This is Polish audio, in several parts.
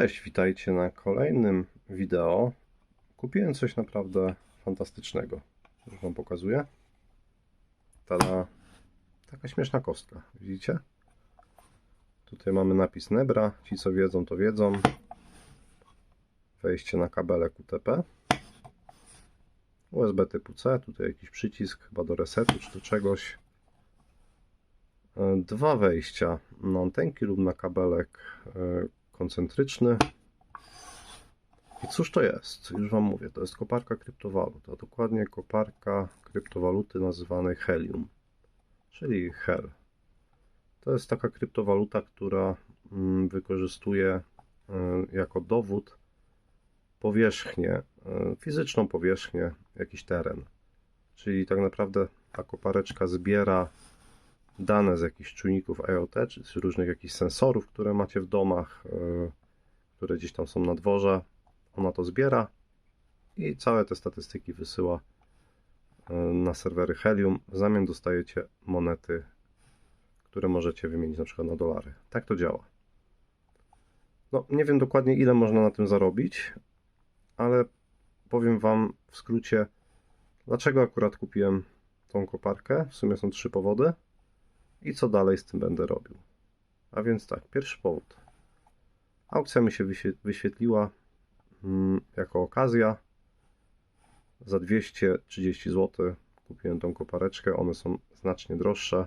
Cześć, witajcie na kolejnym wideo. Kupiłem coś naprawdę fantastycznego. Już Wam pokazuję. Tada! Taka śmieszna kostka, widzicie? Tutaj mamy napis Nebra. Ci co wiedzą, to wiedzą. Wejście na kabelek UTP. USB typu C, tutaj jakiś przycisk chyba do resetu czy do czegoś. E, Dwa wejścia na antenki lub na kabelek e, koncentryczny. I cóż to jest? Już Wam mówię, to jest koparka kryptowalut, a dokładnie koparka kryptowaluty nazywanej Helium, czyli HEL. To jest taka kryptowaluta, która mm, wykorzystuje y, jako dowód powierzchnię, y, fizyczną powierzchnię, jakiś teren. Czyli tak naprawdę ta kopareczka zbiera dane z jakichś czujników IoT, czy z różnych jakichś sensorów, które macie w domach, yy, które gdzieś tam są na dworze. Ona to zbiera i całe te statystyki wysyła yy, na serwery Helium. W zamian dostajecie monety, które możecie wymienić na przykład na dolary. Tak to działa. No, nie wiem dokładnie ile można na tym zarobić, ale powiem Wam w skrócie, dlaczego akurat kupiłem tą koparkę. W sumie są trzy powody i co dalej z tym będę robił. A więc tak, pierwszy powód. Aukcja mi się wyświetliła mm, jako okazja. Za 230 zł kupiłem tą kopareczkę. One są znacznie droższe.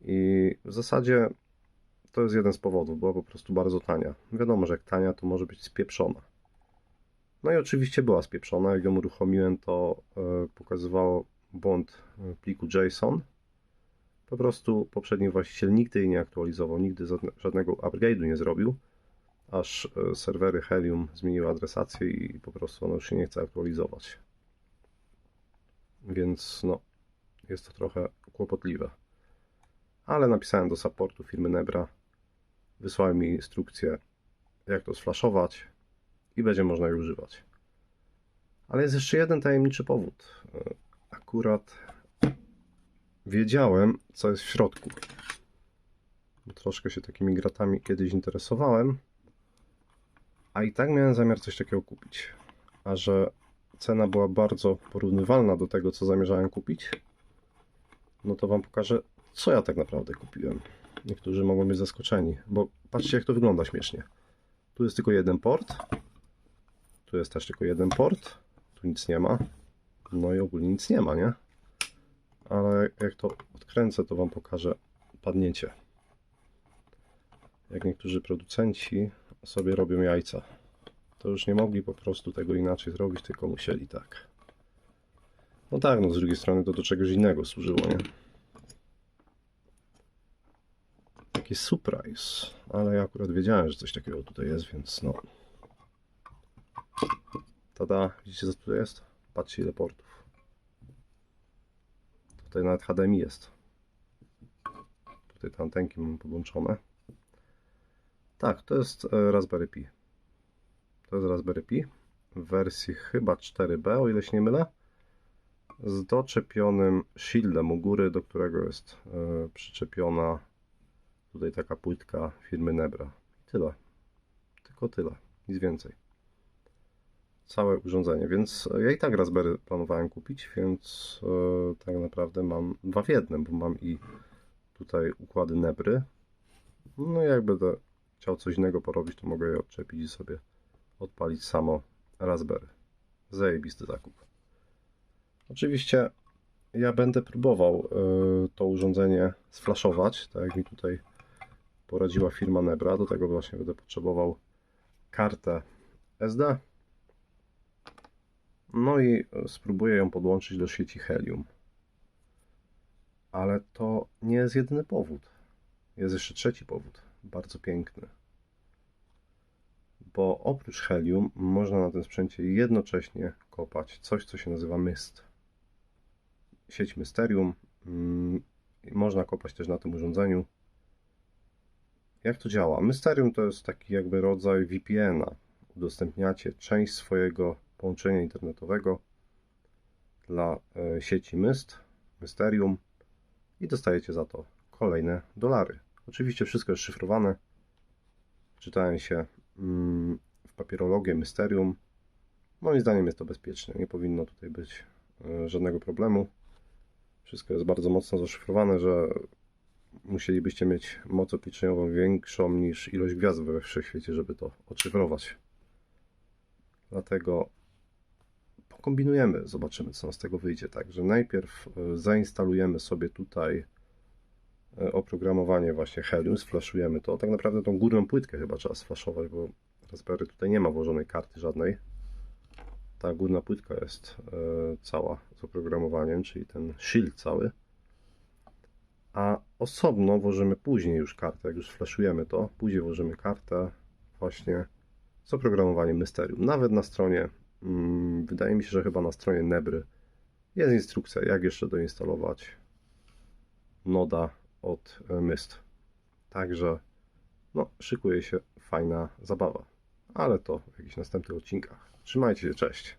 I w zasadzie to jest jeden z powodów. Była po prostu bardzo tania. Wiadomo, że jak tania, to może być spieprzona. No i oczywiście była spieprzona. Jak ją uruchomiłem, to yy, pokazywało błąd pliku JSON po prostu poprzedni właściciel nigdy jej nie aktualizował, nigdy żadnego upgrade'u nie zrobił, aż e, serwery Helium zmieniły adresację i po prostu ono już się nie chce aktualizować. Więc no, jest to trochę kłopotliwe. Ale napisałem do supportu firmy Nebra, wysłałem mi instrukcję, jak to sflaszować i będzie można je używać. Ale jest jeszcze jeden tajemniczy powód. E, akurat wiedziałem, co jest w środku. Troszkę się takimi gratami kiedyś interesowałem, a i tak miałem zamiar coś takiego kupić. A że cena była bardzo porównywalna do tego, co zamierzałem kupić, no to Wam pokażę, co ja tak naprawdę kupiłem. Niektórzy mogą być zaskoczeni, bo patrzcie, jak to wygląda śmiesznie. Tu jest tylko jeden port, tu jest też tylko jeden port, tu nic nie ma, no i ogólnie nic nie ma, nie? Ale jak to odkręcę, to Wam pokażę padnięcie. Jak niektórzy producenci sobie robią jajca. To już nie mogli po prostu tego inaczej zrobić, tylko musieli tak. No tak, no z drugiej strony to do czegoś innego służyło, nie? Taki surprise, ale ja akurat wiedziałem, że coś takiego tutaj jest, więc no. Tada, widzicie co tu jest? Patrzcie ile portów. Tutaj nawet HDMI jest. Tutaj te antenki mam podłączone. Tak, to jest e, Raspberry Pi. To jest Raspberry Pi w wersji chyba 4B, o ile się nie mylę. Z doczepionym shieldem u góry, do którego jest e, przyczepiona tutaj taka płytka firmy Nebra. Tyle. Tylko tyle. Nic więcej całe urządzenie, więc ja i tak Raspberry planowałem kupić, więc e, tak naprawdę mam dwa w jednym, bo mam i tutaj układy Nebry. No jak będę chciał coś innego porobić, to mogę je odczepić i sobie odpalić samo Raspberry. Zajebisty zakup. Oczywiście ja będę próbował y, to urządzenie sflaszować, tak jak mi tutaj poradziła firma Nebra. Do tego właśnie będę potrzebował kartę SD no i spróbuję ją podłączyć do sieci Helium. Ale to nie jest jedyny powód. Jest jeszcze trzeci powód, bardzo piękny. Bo oprócz Helium można na tym sprzęcie jednocześnie kopać coś, co się nazywa MYST. Sieć Mysterium. Mm, można kopać też na tym urządzeniu. Jak to działa? Mysterium to jest taki jakby rodzaj VPN-a. Udostępniacie część swojego połączenia internetowego dla e, sieci Myst, Mysterium i dostajecie za to kolejne dolary. Oczywiście wszystko jest szyfrowane. Czytałem się mm, w papierologię, Mysterium. Moim zdaniem jest to bezpieczne. Nie powinno tutaj być e, żadnego problemu. Wszystko jest bardzo mocno zaszyfrowane, że musielibyście mieć moc obliczeniową większą niż ilość gwiazd we wszechświecie, żeby to odszyfrować. Dlatego pokombinujemy, zobaczymy co z tego wyjdzie. Także najpierw e, zainstalujemy sobie tutaj e, oprogramowanie właśnie Helium, sflaszujemy to. Tak naprawdę tą górną płytkę chyba trzeba sflaszować, bo Raspberry tutaj nie ma włożonej karty żadnej. Ta górna płytka jest e, cała z oprogramowaniem, czyli ten shield cały. A osobno włożymy później już kartę, jak już flashujemy to, później włożymy kartę właśnie z oprogramowaniem Mysterium. Nawet na stronie, wydaje mi się, że chyba na stronie Nebry jest instrukcja, jak jeszcze doinstalować noda od e, Myst. Także no, szykuje się fajna zabawa, ale to w jakichś następnych odcinkach. Trzymajcie się, cześć.